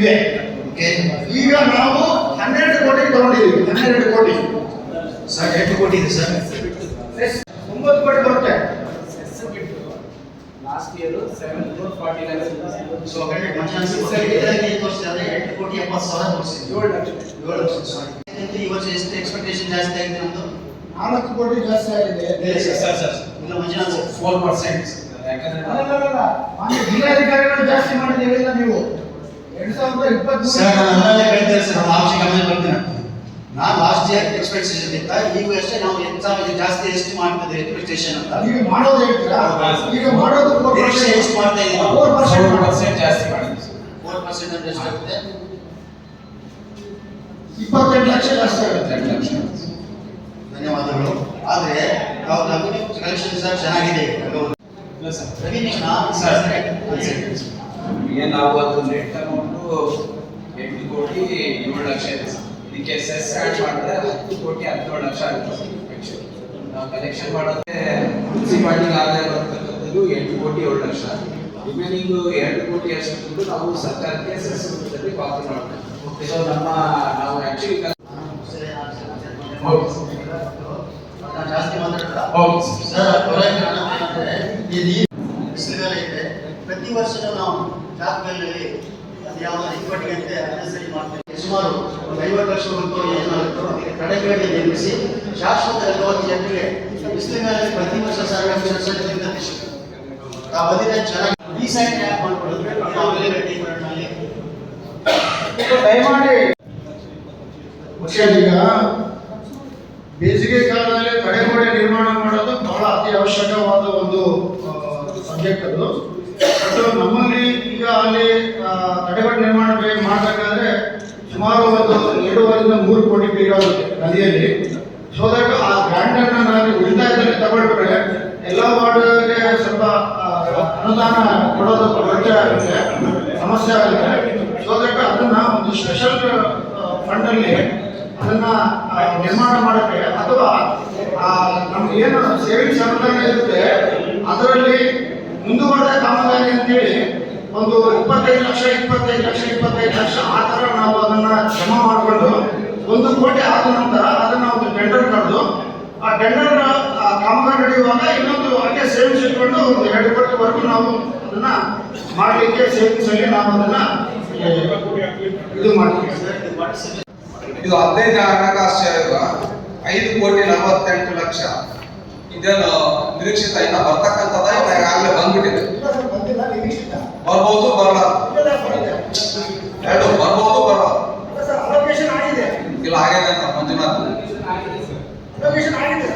ಲಕ್ಷ ಇತ್ತು ಹಿಂದೆ ಓಕೆ ಈಗ ನಾವು ಹನ್ನೆರಡು ಕೋಟಿ ತಗೊಂಡಿದ್ದೀವಿ ಹನ್ನೆರಡು ಕೋಟಿ ಸರ್ ಎಷ್ಟು ಕೋಟಿ ಇದೆ ಸರ್ ಒಂಬತ್ತು ಕೋಟಿ ಬರುತ್ತೆ last year seven crore forty lakhs so hundred ಮಂಜಾನ ಇದರಲ್ಲಿ ತೋರಿಸಿದ್ರೆ ಎಂಟು ಕೋಟಿ ಎಪ್ಪತ್ತು ಸಾವಿರ ತೋರಿಸಿದೆ ಏಳು ಲಕ್ಷ ಏಳು ಲಕ್ಷ ಸಾರಿ ಈ ವರ್ಷ ಎಷ್ಟು ಎಕ್ಸ್ಪೆಕ್ಟೇಷನ್ ಜಾಸ್ತಿ ಆಗಿದೆ ನಮ್ದು ನಾಲ್ಕು ಕೋಟಿ ಜಾಸ್ತಿ ಆಗಿದೆ ಇಲ್ಲ ಸರ್ ಸರ್ ಇಲ್ಲ ಮಂಜುನಾಥ್ ಸರ್ ಫೋರ್ ಪರ್ಸೆಂಟ್ ಯಾಕಂದ್ರೆ ಅಲ್ಲ, ಅಲ್ಲ, ಅಲ್ಲ. ಮಾನ್ಯ ಜಿಲ್ಲಾಧಿಕಾರಿಗಳು ಜಾಸ್ತಿ ಮಾಡಿದ ಹೇಳಿಲ್ಲ ನೀವು ಎರಡ್ ಸಾವಿರದ ಇಪ್ಪತ್ಮೂರು ಸರ್ ನಾನು ಹೇಳ್ತೇನೆ ಸರ್ ಗಮನ ಬರ್ತೀನಿ ನಾನು ಲಾಸ್ಟ್ ಇಯರ್ ಎಕ್ಸ್ಪೆಕ್ಟೇಷನ್ ಇತ್ತ ಈಗ ಅಷ್ಟೇ ನಾವು ಎಕ್ಸಾಮ್ ಜಾಸ್ತಿ ಎಷ್ಟು ಮಾಡ್ತದೆ ಎಕ್ಸ್ಪೆಕ್ಟೇಷನ್ ಅಂತ. ಈಗ ಮಾಡೋದು ಹೇಳ್ತೀರಾ? ಈಗ ಮಾಡೋದು ನಿರೀಕ್ಷೆ ಎಷ್ಟು ಮಾಡ್ತಾ ಇದ್ದೀವಿ? ಫೋರ್ ಫೋರ್ ಪರ್ಸೆಂಟ್ ಪರ್ಸೆಂಟ್ ಜಾಸ್ತಿ ಮಾಡಿದ್ವಿ ಫೋರ್ ಪರ್ಸೆಂಟ್ ಅಂದ್ರೆ ಎಷ್ಟಾಗುತ್ತೆ ಇಪ್ಪತ್ತೆಂಟು ಲಕ್ಷ ಜಾಸ್ತಿ ಆಗುತ್ತೆ. ಎಂಟು ಲಕ್ಷ. ಧನ್ಯವಾದಗಳು. ಆದರೆ ನಾವು ರೆವಿನ್ಯೂ ಕಲೆಕ್ಷನ್ ಸರ್ ಚೆನ್ನಾಗಿದೆ ರೆವಿನ್ಯೂ ಸರ್. ಈಗ ನಾವು ಅದು ನೆಟ್ ಅಮೌಂಟು ಎಂಟು ಕೋಟಿ ಏಳು ಲಕ್ಷ ಇದೆ. ಇದಕ್ಕೆ ಸೆಸ್ ಆ್ಯಡ್ ಮಾಡಿದ್ರೆ ಹತ್ತು ಕೋಟಿ ಹದಿನೇಳು ಲಕ್ಷ ಆಗುತ್ತೆ. ನಾವು ಕಲೆಕ್ಷನ್ ಮಾಡೋದೇ ಮುನ್ಸಿಪಾಲ್ಟಿಗೆ ಆದಾಯ ಬರ್ತಕ್ಕಂಥದ್ದು ಎಂಟು ಕೋಟಿ ಏಳು ಲಕ್ಷ. ರಿಮೈನಿಂಗ್ ಎರಡು ಕೋಟಿ ಅಷ್ಟು ನಾವು ಸರ್ಕಾರಕ್ಕೆ ಸೆಸ್ ರೂಪದಲ್ಲಿ ಪಾವತಿ ಮಾಡ್ತೇವೆ. ಸೊ ನಮ್ಮ ನಾವು ಆ್ಯಕ್ಚುಲಿ ಜಾಸ್ತಿ ಮಾತಾಡ್ತಾರೆ ಸರ್. ಇದೆ. ಪ್ರತಿ ವರ್ಷನೂ ನಾವು ಅದು ಯಾವ ಇಪ್ಪಟ್ಟಿಗೆ ಅಂತ ಮಾಡ್ತಾರೆ ಸುಮಾರು ಒಂದು ಐವತ್ತು ಲಕ್ಷ ರೂಪಾಯಿ ಏನಾಗುತ್ತೋ ತಡೆಬೇಡಿ ನಿರ್ಮಿಸಿ ಶಾಶ್ವತ ರಂಗವಾಗಿ ಜನರಿಗೆ ಬಿಸಿಲುಗಾಲದಲ್ಲಿ ಪ್ರತಿ ವರ್ಷ ಸಾವಿರ ಆ ಬದಿನ ಚೆನ್ನಾಗಿ. ಸೈಡ್ ಯಾಕೆ ಮಾಡ್ಕೊಳ್ಳೋದು. ಆಮೇಲೆ ರೆಡ್ಡಿ ಬರೋಣಲ್ಲಿ ದಯಮಾಡಿ ಈಗ ಬೇಸಿಗೆ ಕಾಲದಲ್ಲಿ ತಡೆಗೋಡೆ ನಿರ್ಮಾಣ ಮಾಡೋದು ಬಹಳ ಅತಿ ಅವಶ್ಯಕವಾದ ಒಂದು ಸಬ್ಜೆಕ್ಟ್ ಅದು. ಬಟ್ ನಮ್ಮಲ್ಲಿ ಅಲ್ಲಿ ತಡೆಗಟ್ಟು ನಿರ್ಮಾಣ ಮಾಡಬೇಕಾದ್ರೆ ಸುಮಾರು ಒಂದು ಎರಡೂವರೆಯಿಂದ ಮೂರು ಕೋಟಿ ಬೇಕಾಗುತ್ತೆ ನದಿಯಲ್ಲಿ. ಸೊ ದಟ್ ಆ ಗ್ರಾಂಡ್ ಅನ್ನ ನಾವು ಉಳಿತಾಯದಲ್ಲಿ ತಗೊಂಡ್ರೆ ಎಲ್ಲ ವಾರ್ಡ್ಗೆ ಸ್ವಲ್ಪ ಅನುದಾನ ಕೊಡೋದು ಖರ್ಚು ಆಗುತ್ತೆ ಸಮಸ್ಯೆ ಆಗುತ್ತೆ. ಸೊ ದಟ್ ಅದನ್ನ ಒಂದು ಸ್ಪೆಷಲ್ ಫಂಡ್ ಅಲ್ಲಿ ಅದನ್ನ ನಿರ್ಮಾಣ ಮಾಡಕ್ಕೆ ಅಥವಾ ಆ, ನಮ್ಗೆ ಏನು ಸೇವಿಂಗ್ಸ್ ಅನುದಾನ ಇರುತ್ತೆ ಅದರಲ್ಲಿ ಮುಂದುವರೆದ ಕಾಮಗಾರಿ ಅಂತೇಳಿ ಒಂದು ಇಪ್ಪತ್ತೈದು ಲಕ್ಷ ಇಪ್ಪತ್ತೈದು ಲಕ್ಷ ಇಪ್ಪತ್ತೈದು ಲಕ್ಷ, ಆ ಥರ ನಾವು ಅದನ್ನು ಜಮಾ ಮಾಡಿಕೊಂಡು ಒಂದು ಕೋಟಿ ಆದ ನಂತರ ಅದನ್ನ ಒಂದು ಟೆಂಡರ್ ಕರೆದು, ಆ ಟೆಂಡರ್ ಕಾಮಗಾರಿ ನಡೆಯುವಾಗ ಇನ್ನೊಂದು ಹಾಗೆ ಸೇವಿಂಗ್ಸ್ ಇಟ್ಕೊಂಡು ಒಂದು ಎರಡು ಕೋಟಿವರೆಗೂ ನಾವು ಅದನ್ನ ಮಾಡಲಿಕ್ಕೆ ಸೇವಿಂಗ್ಸ್ ಅಲ್ಲಿ ನಾವು ಅದನ್ನ ಇದು ಮಾಡ್ತೀವಿ. ಇದು ಹದಿನೈದು ಹಣಕಾಸು ಆಯೋಗ ಐದು ಕೋಟಿ ನಲವತ್ತೆಂಟು ಲಕ್ಷ. ಇದೇನು ನಿರೀಕ್ಷಿತ ಇನ್ನ ಬರ್ತಕ್ಕಂಥದ ಇಲ್ಲ ಈಗಾಗಲೇ ಬಂದ್ಬಿಟ್ಟಿದೆ. ಬರ್ಬೋದು ಬರಲ್ಲ. ಬರಲ್ಲ. ಎರಡು ಬರ್ಬೋದು ಬರಬಾರ್ದು ಇಲ್ಲ ಆಗಿದೆ. ಅಂತ ಮಂಜುನಾಥ್. ಅಲೋಕೇಶನ್ ಆಗಿದೆ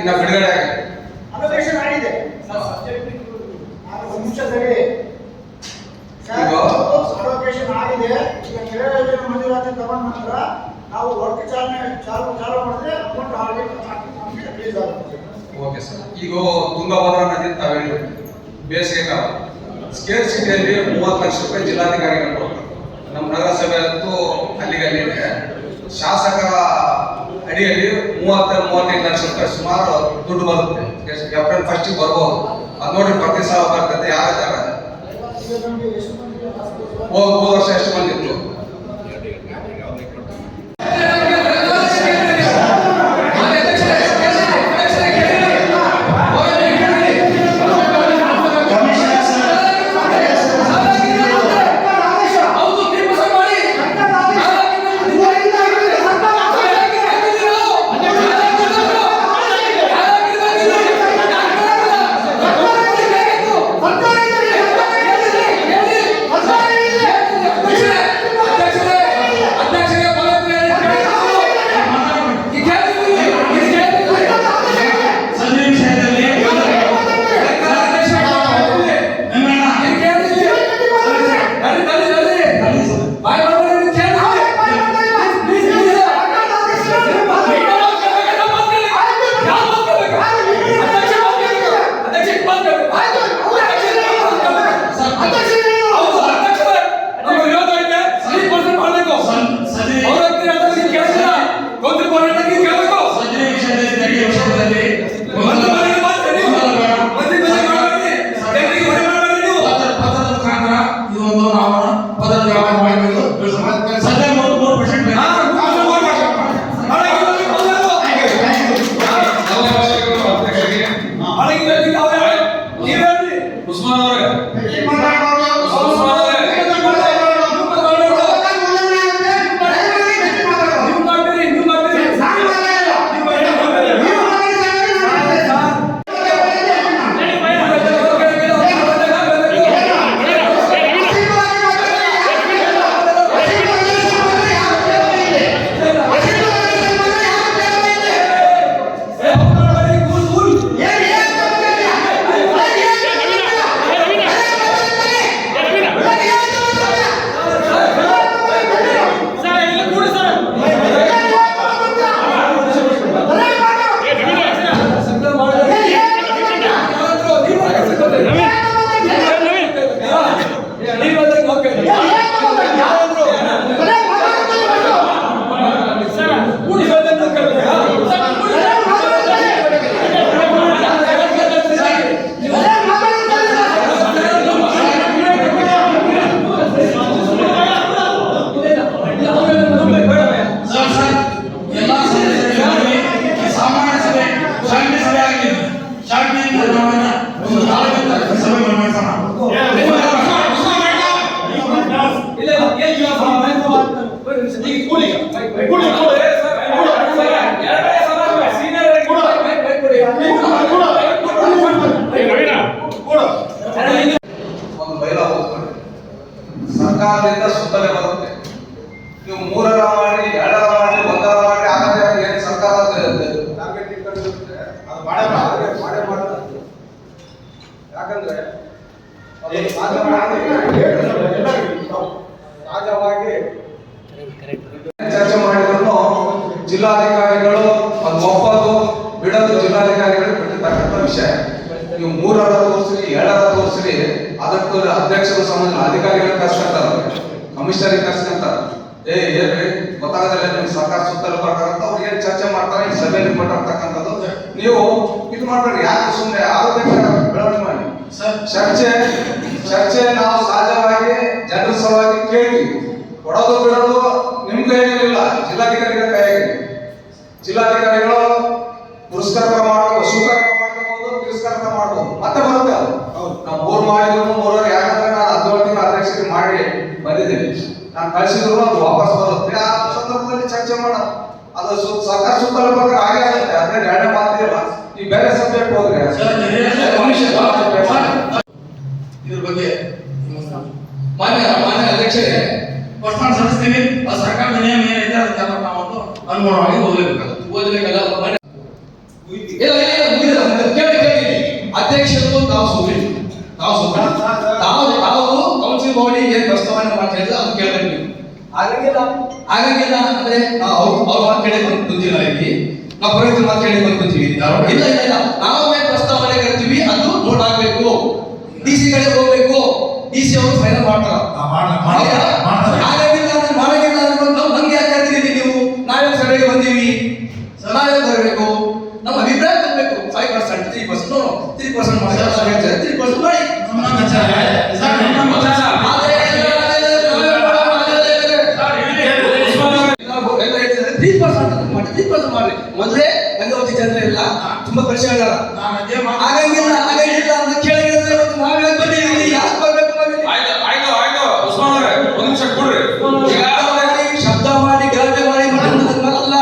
ಇನ್ನ ಬಿಡುಗಡೆ ಆಗಿದೆ. ನಾವು ವರ್ಕ್ ಚಾಲನೆ ಚಾಲು ಚಾಲು ಮಾಡಿದ್ರೆ ಅಮೌಂಟ್ ಆಲ್ರೆಡಿ ಓಕೆ ಸರ್. ಈಗ ತುಂಗಭದ್ರಾ ನದಿ ತಾವೇಳಿ ಬೇಸಿಗೆ ಕಾಲ. ಸ್ಕೇರ್ ಸಿಟಿಯಲ್ಲಿ ಮೂವತ್ತು ಲಕ್ಷ ರೂಪಾಯಿ ಜಿಲ್ಲಾಧಿಕಾರಿಗಳು ಕೊಡ್ತಾರೆ ನಮ್ಮ ನಗರಸಭೆ ಅಂತೂ ಅಲ್ಲಿಗೆ ಅಲ್ಲಿದೆ ಶಾಸಕರ ಅಡಿಯಲ್ಲಿ ಮೂವತ್ತ ಮೂವತ್ತೈದು ಲಕ್ಷ ರೂಪಾಯಿ ಸುಮಾರು ದುಡ್ಡು ಬರುತ್ತೆ. ಏಪ್ರಿಲ್ ಫಸ್ಟಿಗೆ ಬರ್ಬೋದು. ಅದು ನೋಡಿ ಪ್ರತಿ ಸಲ ಬರ್ತದೆ. ಯಾರ ಜಾಗ ಹೋದ ವರ್ಷ ಎಷ್ಟು ಬಂದಿತ್ತು? ಸರ್ಕಾರದಿಂದ ಸುತ್ತಲೇ ಬರುತ್ತೆ. ನೀವು ಮೂರರ ಮಾಡಿ ಎರಡರ ಮಾಡಿ ಒಂದರ ಮಾಡಿ ಆಗದೆ ಅದು ಏನು ಸರ್ಕಾರದ ಟಾರ್ಗೆಟ್ ಇಟ್ಕೊಂಡಿರುತ್ತೆ ಅದು ಮಾಡೇ ಮಾಡ್ತಾರೆ ಮಾಡೇ ಮಾಡ್ತಾರೆ ಯಾಕಂದ್ರೆ ಅದು ಸಹಜವಾಗಿ ಚರ್ಚೆ ಮಾಡಿದ್ರು ಜಿಲ್ಲಾಧಿಕಾರಿಗಳು ಅದು ಒಪ್ಪೋದು ಬಿಡೋದು ಜಿಲ್ಲಾಧಿಕಾರಿಗಳು ಬಿಟ್ಟಿರ್ತಕ್ಕಂಥ ವಿಷಯ ನೀವು ಮೂರರ ತೋರಿಸ್ರಿ ಏಳರ ತೋರಿಸ್ರಿ ಅದಕ್ಕೂ ಅಧ್ಯಕ್ಷರು ಸಂಬಂಧ ಅಧಿಕಾರಿಗಳು ಕರ್ಸ್ಕೊಂತಾರೆ ಕಮಿಷನರಿಗೆ ಕರ್ಸ್ಕೊಂತಾರೆ ಏ ಏನ್ರಿ ಗೊತ್ತಾಗದಿಲ್ಲ ನಿಮ್ ಸರ್ಕಾರ ಸುತ್ತಲೂ ಬರ್ತಾರಂತ ಅವ್ರು ಏನ್ ಚರ್ಚೆ ಮಾಡ್ತಾರೆ ಸಭೆ ರಿಪೋರ್ಟ್ ಅಂತಕ್ಕಂಥದ್ದು ನೀವು ಇದು ಮಾಡ್ಬೇಡಿ ಯಾಕೆ ಸುಮ್ಮನೆ ಆರೋಗ್ಯ ಬೆಳವಣಿಗೆ ಮಾಡಿ? ಚರ್ಚೆ ಚರ್ಚೆ ನಾವು ಸಹಜವಾಗಿ ಜನರ ಸಲುವಾಗಿ ಕೇಳಿ. ಕೊಡೋದು ಬಿಡೋದು ನಿಮ್ ಕೈಯಲ್ಲಿಲ್ಲ ಜಿಲ್ಲಾಧಿಕಾರಿಗಳ ಕೈಯಲ್ಲಿ ಜಿಲ್ಲಾಧಿಕಾರಿಗಳು ಪುರಸ್ಕಾರ ಮಾಡಬಹುದು ಸ್ವೀಕಾರ ಮಾಡಬಹುದು ತಿರಸ್ಕಾರ ಮಾಡಬಹುದು ಮತ್ತೆ ಬರುತ್ತೆ ನಾವು ಮೂರ್ ಮಾಡಿದ್ರು ಮೂರವರು ಯಾಕಂದ್ರೆ ನಾನು ಹದಿನೇಳು ತಿಂಗಳ ಅಧ್ಯಕ್ಷರಿಗೆ ಮಾಡಿ ಬಂದಿದ್ದೀನಿ ನಾನು ಕಳಿಸಿದ್ರು ಅದು ವಾಪಸ್ ಬರುತ್ತೆ. ಆ ಸಂದರ್ಭದಲ್ಲಿ ಚರ್ಚೆ ಮಾಡ ಅದು ಸರ್ಕಾರ ಸುತ್ತಲ ಪ್ರಕಾರ ಹಾಗೆ ಆಗುತ್ತೆ. ಅದೇ ಎರಡನೇ ಮಾತಿಲ್ಲ ಈ ಬೇರೆ ಸಬ್ಜೆಕ್ಟ್ ಹೋದ್ರೆ. ಇದ್ರ ಬಗ್ಗೆ ಮಾನ್ಯ ಮಾನ್ಯ ಅಧ್ಯಕ್ಷರೇ ಪ್ರಶ್ನೆ ಸಲ್ಲಿಸ್ತೀವಿ. ಆ ಸರ್ಕಾರದ ನಿಯಮ ಏನಿದೆ ನಾವು ನಾವೊಂದು ಅನುಗುಣವಾಗಿ ಓದಲೇಬೇಕಾಗುತ್ತೆ. ಓದಬೇಕಲ್ಲ ಮಾನ್ಯ? ಇಲ್ಲ ಇಲ್ಲ ಇಲ್ಲ ಮುಗಿದಿಲ್ಲ ಮುಗಿದಿಲ್ಲ. ಕೇಳಿ ಕೇಳಿ. ಅಧ್ಯಕ್ಷರು ತಾವು ಸುಮ್ಮನೆ ತಾವು ಸುಮ್ಮನೆ ತಾವು ತಾವು ಬಾಡಿ ಏನ್ ಪ್ರಸ್ತಾವನೆ ಮಾಡ್ತಾ ಅದು ಕೇಳಬೇಕು ನೀವು ಆಗಂಗಿಲ್ಲ. ಆಗಂಗಿಲ್ಲ ಅಂದ್ರೆ ನಾವು ಅವ್ರ ಅವ್ರ ಮಾತು ಕೇಳಿ ಬಂದು ಕುಂತಿಲ್ಲ ಇಲ್ಲಿ. ನಾವು ಪುರೋಹಿತರ ಮಾತು ಕೇಳಿ ಬಂದು ಕುಂತೀವಿ ಇಲ್ಲ ಇಲ್ಲ ಇಲ್ಲ. ನಾವು ಏನ್ ಪ್ರಸ್ತಾವನೆ ಕರಿತೀವಿ ಅದು ನೋಟ್ ಆಗ್ಬೇಕು ಡಿ ಸಿ ಕಡೆ ಹೋಗ್ಬೇಕು. ಡಿ ಸಿ ಅವರು ಫೈನಲ್ ಮಾಡ್ತಾರ. ಆಗಂಗಿಲ್ಲ ಅಂದ್ರೆ ಮಾಡಂಗಿಲ್ಲ ಅಂದ್ರೆ ನಾವು ಯಾಕೆ ನೀವು? ನಾವೇ ಸಭೆಗೆ ಬಂದೀವಿ. ನಾವೇ ಬರಬೇಕು. ನಮ್ಮ ಅಭಿಪ್ರಾಯ ಬರಬೇಕು five percent three percent three percent ಮಾಡಿ ಎಲ್ಲ ತುಂಬಾ ಪರಿಚಯ ಇದಾರ ಆಗಂಗಿಲ್ಲ ಆಗಂಗಿಲ್ಲ ಅಂತ ಕೇಳಿದ್ರೆ ಇವತ್ತು ನಾವ್ ಬಂದಿದ್ದೀವಿ. ಯಾಕೆ ಬರ್ಬೇಕು ನಾವಿಲ್ಲಿ? ಆಯ್ತು ಆಯ್ತು ಆಯ್ತು. ಉಸ್ಮಾನ್ ಅವರೇ ಒಂದ್ ನಿಮಿಷ ಕೊಡ್ರಿ. ಶಬ್ದ ಮಾಡಿ ಗಲಾಟೆ ಮಾಡಿ ಮಾಡೋದಲ್ಲ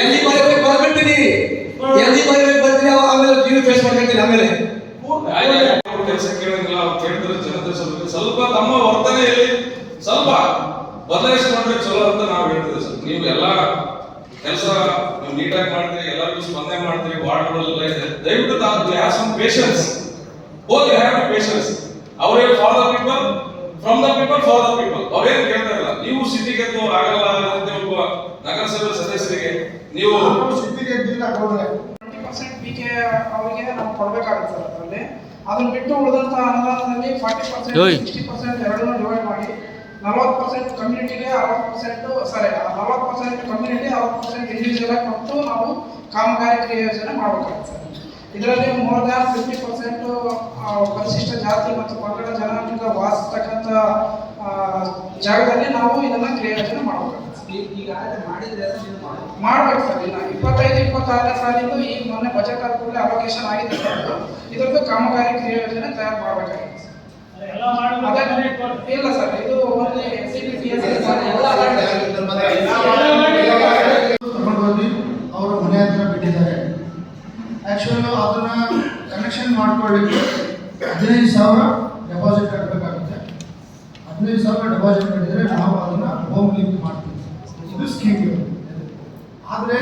ಎಲ್ಲಿ ಬರಬೇಕು ಬರ್ಬಿಡ್ತೀನಿ ಎಲ್ಲಿ ಬರಬೇಕು ಆಮೇಲೆ ನೀವು ಫೇಸ್ ಮಾಡ್ಕೊಳ್ತೀನಿ ಆಮೇಲೆ. ಕೆಲಸ ಕೇಳೋದಿಲ್ಲ ಅವ್ರು ಕೇಳಿದ್ರೆ ಜನತೆ ಸ್ವಲ್ಪ ಸ್ವಲ್ಪ ತಮ್ಮ ವರ್ತನೆಯಲ್ಲಿ ಸ್ವಲ್ಪ ಬದಲಾಯಿಸ್ಕೊಂಡ್ರೆ ಚಲೋ ಅಂತ ನಾವು ಹೇಳ್ತೀವಿ ಸರ್. ನೀವು ಎಲ್ಲ ಕೆಲಸ ನೀವು ನೀಟಾಗಿ ಮಾಡ್ತೀರಿ ಎಲ್ಲರಿಗೂ ಸ್ಪಂದನೆ ಮಾಡ್ತೀರಿ ವಾರ್ಡ್ಗಳೆಲ್ಲ ಇದೆ. ದಯವಿಟ್ಟು ತಾವು have some patience oh you have patience ಅವರೇ for the people from the people for the people ಅವ್ರೇನು ಕೇಳ್ತಾ ಇಲ್ಲ. ನೀವು ಸಿಟಿಗೆ ಆಗಲ್ಲ ಅಂತ ಒಬ್ಬ ನಗರಸಭೆ ಸದಸ್ಯರಿಗೆ ನೀವು ಸಿಟಿಗೆ ಇಲ್ಲ ಕೊಡ್ರೆ ಟ್ವೆಂಟಿ ಪರ್ಸೆಂಟ್ ಪಿ ಕೆ ಅವರಿಗೆ ನಾವು ಕೊಡಬೇಕಾಗುತ್ತೆ ಸರ್ ಅದರಲ್ಲಿ. ಅದನ್ನ ಬಿಟ್ಟು ಉಳಿದಂತಹ ಅನುದಾನದಲ್ಲಿ ಫಾರ್ಟಿ ಪರ್ಸೆಂಟ್ ಸಿಕ್ಸ್ಟಿ ಪರ್ಸೆಂಟ್ ಎರಡನ್ನೂ ಡಿವೈಡ್ ಮಾಡಿ. ನಲವತ್ತು ಪರ್ಸೆಂಟ್ ಕಮ್ಯುನಿಟಿಗೆ ಅರವತ್ತು ಪರ್ಸೆಂಟ್ ಸಾರಿ ನಲವತ್ತು ಪರ್ಸೆಂಟ್ ಕಮ್ಯುನಿಟಿ ಅರವತ್ತು ಪರ್ಸೆಂಟ್ ಇಂಡಿವಿಜುವಲ್ ಆಗಿ ಕೊಟ್ಟು ನಾವು ಕಾಮಗಾರಿ ಕ್ರಿಯೆ ಯೋಜನೆ ಮಾಡಬೇಕಾಗುತ್ತೆ ಸರ್. ಇದರಲ್ಲಿ ಮೋರ್ ದ್ಯಾನ್ ಫಿಫ್ಟಿ ಪರ್ಸೆಂಟ್ ಪರಿಶಿಷ್ಟ ಜಾತಿ ಮತ್ತು ಪಂಗಡ ಜನಾಂಗ ವಾಸಿಸ್ತಕ್ಕಂಥ ಜಾಗದಲ್ಲಿ ನಾವು ಇದನ್ನ ಕ್ರಿಯೆ ಯೋಜನೆ ಮಾಡಬೇಕಾಗುತ್ತೆ ಮಾಡ್ಬೇಕು. ಸರ್. ಇನ್ನ ಇಪ್ಪತ್ತೈದು ಇಪ್ಪತ್ತಾರನೇ ಸಾಲಿಂದು ಈಗ ಮೊನ್ನೆ ಬಜೆಟ್ ಆದ ಕೂಡಲೇ ಅಲೋಕೇಶನ್ ಆಗಿದೆ ಸರ್. ಇದರದ್ದು ಕಾಮಗಾರಿ ಕ್ರಿಯೆ ಯೋಜನೆ ತಯಾರು ಮಾಡ್ಬೇಕು ಅದೇ- ಇಲ್ಲ ಸರ್ ಇದು only C B C S ಎಲ್ಲ ಅವರು ಅವರ ಮನೆ ಹತ್ರ ಬಿಟ್ಟಿದ್ದಾರೆ. ಆ್ಯಕ್ಚುಲಿ ಅದನ್ನ ಕನೆಕ್ಷನ್ ಮಾಡ್ಕೊಳ್ಳಿಕ್ಕೆ ಹದಿನೈದು ಸಾವಿರ ಡೆಪಾಸಿಟ್ ಕಟ್ಟಬೇಕಾಗುತ್ತೆ ಹದಿನೈದು ಸಾವಿರ ಡೆಪಾಸಿಟ್ ಕಟ್ಟಿದರೆ ನಾವು ಅದನ್ನ ಹೋಮ್ ಲಿಂಕ್ ಮಾಡ್ತೀವಿ. ಇದು ಸ್ಕೀಮ್ ಆದರೆ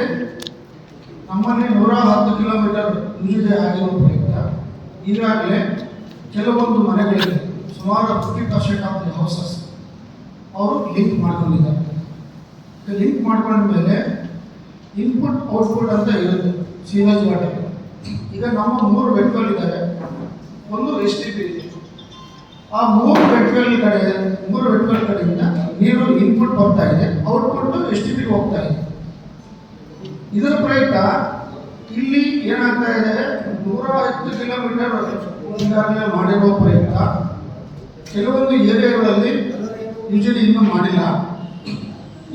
ನಮ್ಮಲ್ಲಿ ನೂರ ಹತ್ತು ಕಿಲೋಮೀಟರ್ ಯೂಜುಲಿ ಆಗಿರೋ ಪ್ರಯುಕ್ತ ಈಗಾಗಲೇ ಕೆಲವೊಂದು ಮನೆಗಳಿಗೆ ಸುಮಾರು fifty percent of the houses ಅವರು ಲಿಂಕ್ ಮಾಡ್ಕೊಂಡಿದ್ದಾರೆ. ಲಿಂಕ್ ಮಾಡ್ಕೊಂಡ ಮೇಲೆ ಇನ್ಪುಟ್ ಔಟ್ಪುಟ್ ಅಂತ ಇರುತ್ತೆ ಸೀವೇಜ್ ವಾಟರ್ ಈಗ ನಮ್ಮ ಮೂರು ವೆಟ್ವೆಲ್ ಇದ್ದಾವೆ. ಒಂದು ಎಸ್ ಟಿ ಪಿ ಇದೆ ಆ ಮೂರು ವೆಟ್ವೆಲ್ ಕಡೆ, ಮೂರು ವೆಟ್ವೆಲ್ ಕಡೆಯಿಂದ ನೀರು ಇನ್ಪುಟ್ ಬರ್ತಾ ಇದೆ ಔಟ್ಪುಟ್ ಎಸ್ ಟಿ ಪಿಗೆ ಹೋಗ್ತಾ ಇದೆ. ಇದರ ಪ್ರಯುಕ್ತ ಇಲ್ಲಿ ಏನಾಗ್ತಾ ಇದೆ? ನೂರ ಹತ್ತು ಕಿಲೋಮೀಟರ್ ಈಗಾಗಲೇ ಮಾಡಿರುವ ಪ್ರಯುಕ್ತ ಕೆಲವೊಂದು ಏರಿಯಾಗಳಲ್ಲಿ ಯೂಶಲಿ ಇನ್ನೂ ಮಾಡಿಲ್ಲ.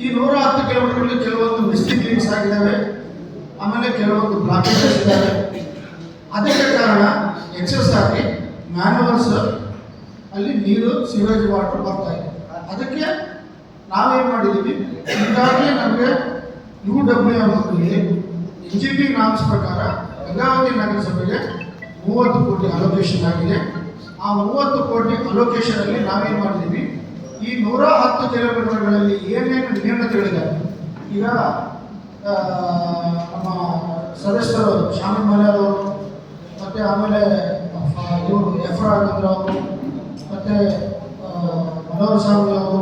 ಈ ನೂರ ಹತ್ತು ಕಿಲೋಮೀಟರ್ಗಳಲ್ಲಿ ಕೆಲವೊಂದು ಮಿಸ್ಟಿಕ್ ಲಿಂಕ್ಸ್ ಆಗಿದ್ದಾವೆ. ಆಮೇಲೆ ಕೆಲವೊಂದು ಬ್ಲಾಕೇಜಸ್ ಇದ್ದಾವೆ. ಅದಕ್ಕೆ ಕಾರಣ ಎಕ್ಸಸ್ ಆಗಿ ಮ್ಯಾನುವಲ್ಸ್ ಅಲ್ಲಿ ನೀರು ಸಿವೇಜ್ ವಾಟರ್ ಬರ್ತಾ ಇದೆ. ಅದಕ್ಕೆ ನಾವೇನು ಮಾಡಿದ್ದೀವಿ ಈಗಾಗಲೇ ನಮಗೆ ಯು ಡಬ್ಲ್ಯೂ ಎಮ್ನಲ್ಲಿ ಎನ್ ಜಿ ಪಿ ನಾಮ್ಸ್ ಪ್ರಕಾರ ಗಂಗಾವತಿ ನಗರಸಭೆಗೆ ಮೂವತ್ತು ಕೋಟಿ ಅಲೋಕೇಶನ್ ಆಗಿದೆ. ಆ ಮೂವತ್ತು ಕೋಟಿ ಅಲೋಕೇಶನ್ ಅಲ್ಲಿ ನಾವೇನು ಮಾಡಿದೀವಿ ಈ ನೂರ ಹತ್ತು ಕಿಲೋಮೀಟರ್ಗಳಲ್ಲಿ ಏನೇನು ನ್ಯೂನತೆಗಳಿದೆ ಈಗ ನಮ್ಮ ಸದಸ್ಯರು ಶಾಮೀನ್ ಮಲ್ಯಾರ್ ಅವರು, ಮತ್ತು ಆಮೇಲೆ ಇವರು ಎಫ್ ರಾಘವೇಂದ್ರ ಅವರು, ಮತ್ತು ಮನೋಹರ್ ಸ್ವಾಮಿ ಅವರು,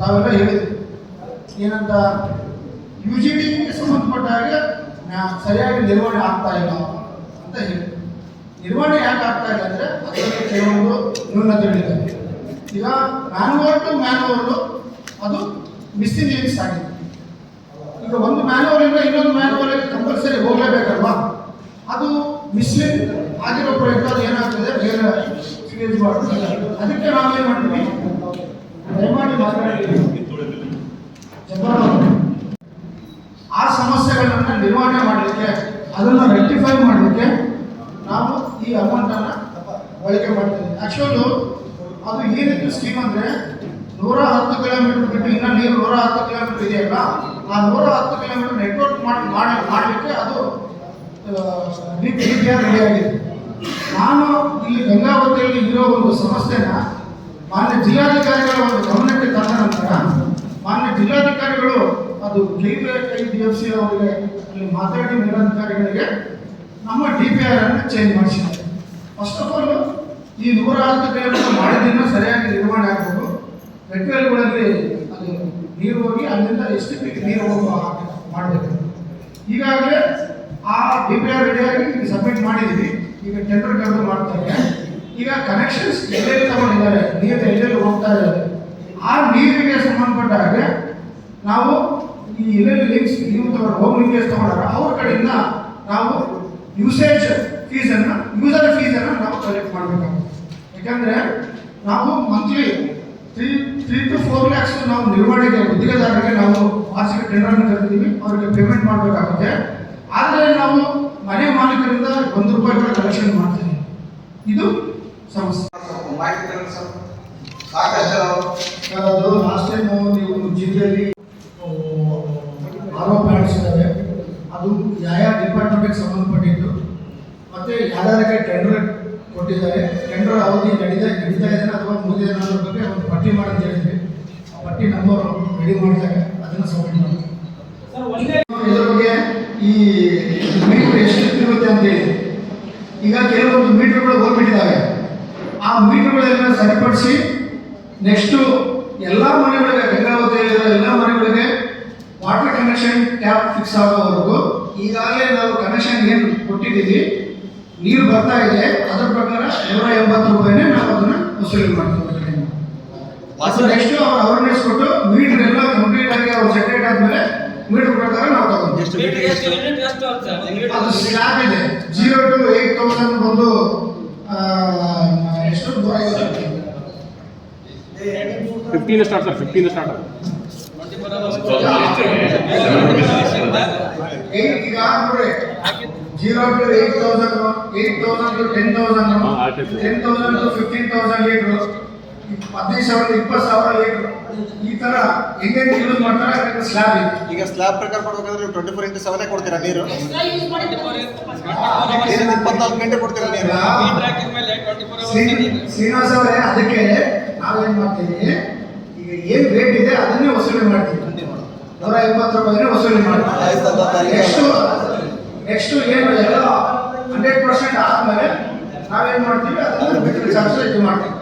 ತಾವೆಲ್ಲ ಹೇಳಿದ್ರು. ಏನಂತ ಯು ಜಿ ಡಿಗೆ ಸಂಬಂಧಪಟ್ಟ ಹಾಗೆ ಸರಿಯಾಗಿ ನಿರ್ವಹಣೆ ಆಗ್ತಾ ಇಲ್ಲ. ನಿರ್ವಹಣೆ ಯಾಕೆ ಆಗ್ತಾ ಇಲ್ಲ ಅಂದರೆ ಅದರಲ್ಲಿ ಕೆಲವೊಂದು ನ್ಯೂನತೆಗಳಿದೆ ಈಗ ಮ್ಯಾನುವಲ್ ಟು ಮ್ಯಾನುವಲ್ ಅದು ಮಿಸ್ಸಿಂಗ್ ಲಿಂಕ್ಸ್ ಆಗಿದೆ. ಈಗ ಒಂದು ಮ್ಯಾನುವಲ್ ಇಂದ ಇನ್ನೊಂದು ಮ್ಯಾನುವಲ್ ಕಂಪಲ್ಸರಿ ಹೋಗಲೇಬೇಕಲ್ವಾ? ಅದು ಮಿಸ್ಲಿಂಗ್ ಆಗಿರೋ ಪ್ರಯತ್ನ ಅದು ಏನಾಗ್ತದೆ? ಬೇರೆ ಸಿಗೇಜ್ ಮಾಡ್ತದೆ ಅದಕ್ಕೆ ನಾವೇನು ಮಾಡ್ತೀವಿ? ದಯಮಾಡಿ ಮಾತಾಡಿ. ಆ ಸಮಸ್ಯೆಗಳನ್ನ ನಿರ್ವಹಣೆ ಮಾಡಲಿಕ್ಕೆ, ಅದನ್ನು ರೆಕ್ಟಿಫೈ ಮಾಡಲಿಕ್ಕೆ ನಾವು ಈ ಅಮೌಂಟನ್ನು ಬಳಕೆ ಮಾಡ್ತೀವಿ. ಆ್ಯಕ್ಚುಲು ಅದು ಈ ರೀತಿ ಸ್ಕೀಮ್ ಅಂದ್ರೆ ನೂರ ಹತ್ತು ಕಿಲೋಮೀಟರ್ ಬಿಟ್ಟು ಇನ್ನೂ ನೀರು ನೂರ ಹತ್ತು ಕಿಲೋಮೀಟರ್ ಇದೆಯಲ್ಲ ಆ ನೂರ ಹತ್ತು ಕಿಲೋಮೀಟರ್ ನೆಟ್ವರ್ಕ್ ಮಾಡಿ ಮಾಡಿ ಮಾಡಲಿಕ್ಕೆ ಅದು ರೆಡಿ ಆಗಿದೆ ನಾನು ಇಲ್ಲಿ ಗಂಗಾವತಿಯಲ್ಲಿ ಇರೋ ಒಂದು ಸಮಸ್ಯೆನ ಮಾನ್ಯ ಜಿಲ್ಲಾಧಿಕಾರಿಗಳ ಒಂದು ಗಮನಕ್ಕೆ ತಂದ ನಂತರ ಮಾನ್ಯ ಜಿಲ್ಲಾಧಿಕಾರಿಗಳು ಅದು ಕೆ ಡಿ ಎಫ್ ಸಿ ಅವರಿಗೆ ಅಲ್ಲಿ ಮಾತಾಡಿ ಮೇಲಾಧಿಕಾರಿಗಳಿಗೆ ನಮ್ಮ ಡಿ ಪಿ ಆರ್ ಅನ್ನು ಚೇಂಜ್ ಮಾಡಿಸಿದ್ದಾರೆ. ಫಸ್ಟ್ ಆಫ್ ಆಲ್ ಈ ನೂರ ಹತ್ತು ಕಿಲೋಮೀಟರ್ ಮಾಡಿದ್ರಿಂದ ಸರಿಯಾಗಿ ನಿರ್ವಹಣೆ ಆಗ್ಬೋದು. ವೆಟ್ವೆಲ್ಗಳಲ್ಲಿ ಅದು ನೀರು ಹೋಗಿ ಅಲ್ಲಿಂದ ಎಷ್ಟು ಪೀಕ್ ನೀರು ಹೋಗುವ ಮಾಡಬೇಕು. ಈಗಾಗಲೇ ಆ ಡಿ ಪಿ ಆರ್ ರೆಡಿಯಾಗಿ ಈಗ ಸಬ್ಮಿಟ್ ಮಾಡಿದ್ದೀವಿ ಈಗ ಟೆಂಡರ್ ಕರೆದು ಮಾಡ್ತಾರೆ ಈಗ ಕನೆಕ್ಷನ್ಸ್ ಎಲ್ಲೆಲ್ಲಿ ತಗೊಂಡಿದ್ದಾರೆ. ನೀರು ಎಲ್ಲೆಲ್ಲಿ ಹೋಗ್ತಾ ಇದ್ದಾರೆ ಆ ನೀರಿಗೆ ಸಂಬಂಧಪಟ್ಟ ಹಾಗೆ ನಾವು ಈ ಎಲ್ಲೆಲ್ಲಿ ಲಿಂಕ್ಸ್ ನೀವು ತಗೊಂಡು ಹೋಮ್ ಲಿಂಕೇಜ್ ತಗೊಂಡಾಗ ಅವ್ರ ಕಡೆಯಿಂದ ನಾವು ಯೂಸೇಜ್ ಫೀಸನ್ನು ಯೂಸರ್ ಫೀಸನ್ನು ನಾವು ಕಲೆಕ್ಟ್ ಮಾಡಬೇಕಾಗುತ್ತೆ. ಯಾಕಂದ್ರೆ ನಾವು monthly three three to four lakhs ನಾವು ನಿರ್ವಹಣೆಗೆ ಗುತ್ತಿಗೆದಾರರಿಗೆ ನಾವು ವಾರ್ಷಿಕ ಟೆಂಡರ್ನ ಕರೆದಿದ್ದೀವಿ ಅವರಿಗೆ ಪೇಮೆಂಟ್ ಮಾಡಬೇಕಾಗುತ್ತೆ. ಆದರೆ ನಾವು ಮನೆ ಮಾಲೀಕರಿಂದ ಒಂದು ರೂಪಾಯಿ ಕೂಡ ಕಲೆಕ್ಷನ್ ಮಾಡ್ತೀವಿ ಇದು ಸಮಸ್ಯೆ. ಸಾಕಷ್ಟು ಸರ್, ಅದು ಲಾಸ್ಟ್ ಟೈಮ್ ನೀವು ಜಿಲ್ಲೆಯಲ್ಲಿ ಆರೋ ಪ್ಲಾಂಟ್ಸ್ ಇದ್ದಾವೆ ಅದು ಯಾವ ಡಿಪಾರ್ಟ್ಮೆಂಟ್ಗೆ ಸಂಬಂಧಪಟ್ಟಿದ್ದು ಯಾರ್ಯಾರಿಗೆ ಟೆಂಡರ್ ಕೊಟ್ಟಿದ್ದಾರೆ. ಟೆಂಡರ್ ಅವಧಿ ನಡೀತಾ ನಡೀತಾ ಇದೆ ಅಥವಾ ಮುಗಿದಿದೆ ಅನ್ನೋದ್ರ ಬಗ್ಗೆ ಒಂದು ಪಟ್ಟಿ ಮಾಡಂತ ಹೇಳಿದ್ವಿ. ಆ ಪಟ್ಟಿ ನಮ್ಮವರು ರೆಡಿ ಮಾಡಿದಾಗ ಅದನ್ನು ಸಬ್ಮಿಟ್ ಮಾಡಿ ಇದ್ರ ಬಗ್ಗೆ ಈ ಮೀಟರ್ ಎಷ್ಟು ಇರುತ್ತೆ ಅಂತ ಹೇಳಿ. ಈಗ ಕೆಲವೊಂದು ಮೀಟರ್ಗಳು ಹೋಗ್ಬಿಟ್ಟಿದ್ದಾವೆ. ಆ ಮೀಟರ್ಗಳೆಲ್ಲ ಸರಿಪಡಿಸಿ ನೆಕ್ಸ್ಟು ಎಲ್ಲ ಮನೆಗಳಿಗೆ ಗಂಗಾವತಿಯಲ್ಲಿರೋ ಎಲ್ಲ ಮನೆಗಳಿಗೆ ವಾಟರ್ ಕನೆಕ್ಷನ್ ಟ್ಯಾಪ್ ಫಿಕ್ಸ್ ಆಗೋವರೆಗೂ ಈಗಾಗಲೇ ನಾವು ಕನೆಕ್ಷನ್ ಏನು ಕೊಟ್ಟಿದ್ದೀವಿ ನೀರು ಬರ್ತಾ ಇದೆ ಅದರ ಪ್ರಕಾರ ನೂರ ಎಂಬತ್ತು ರೂಪಾಯಿನೇ ನಾವು ಅದನ್ನ ವಸೂಲಿ ಮಾಡ್ತೀವಿ. ನೆಕ್ಸ್ಟ್ ಅವ್ರು ಅವೇರ್ನೆಸ್ ಕೊಟ್ಟು ಮೀಟರ್ ಎಲ್ಲ ಕಂಪ್ಲೀಟ್ ಆಗಿ ಅವ್ರು ಸೆಟ್ರೇಟ್ ಆದ್ಮೇಲೆ ಮೀಟರ್ ಪ್ರಕಾರ ನಾವು ತಗೊಂಡ್ವಿ ಅದು ಸ್ಲ್ಯಾಬ್ ಇದೆ. ಜೀರೋ ಟು ಏಟ್ ತೌಸಂಡ್ ಬಂದು ಎಷ್ಟು? Fifteen start sir fifteen start ಈಗ ನೋಡ್ರಿ zero eight thousand eight thousand thousand to ten thousand. Ten thousand to fifteen thousand litre ಹದಿನೈದು ಸಾವಿರ ಇಪ್ಪತ್ತು ಸಾವಿರ ಲೀಟ್ರು ಈ ಥರ ಹೆಂಗೆ ಯೂಸ್ ಮಾಡ್ತಾರೆ ಸ್ಲ್ಯಾಬ್ ಇದೆ. ಈಗ ಸ್ಲ್ಯಾಬ್ ಪ್ರಕಾರ ಕೊಡ್ಬೇಕಾದ್ರೆ ಟ್ವೆಂಟಿ ಫೋರ್ ಇಂಟು ಸೆವೆನೇ ಕೊಡ್ತೀರಾ ನೀರು? ಇಪ್ಪತ್ನಾಲ್ಕು ಗಂಟೆ ಕೊಡ್ತೀರಾ ನೀರು? ಶ್ರೀ- ಶ್ರೀನಿವಾಸ್ ಅವರೇ ಅದಕ್ಕೆ ನಾವೇನ್ ಮಾಡ್ತೀವಿ ಈಗ ಏನ್ ರೇಟ್ ಇದೆ ಅದನ್ನೇ ವಸೂಲಿ ಮಾಡ್ತೀವಿ. ನೂರ ಎಂಬತ್ತು ರೂಪಾಯಿನೇ ವಸೂಲಿ ಮಾಡ್ತೀವಿ. ನೆಕ್ಸ್ಟ್ ನೆಕ್ಸ್ಟ್ ಏನ್ ಎಲ್ಲ ಹಂಡ್ರೆಡ್ ಪರ್ಸೆಂಟ್ ಆದ್ಮೇಲೆ ನಾವೇನು ಮಾಡ್ತೀವಿ ಅದನ್ನು ಬಿಟ್ಟು ಚಾನ್ಸ್ ಇದು ಮಾಡ್ತೀವಿ.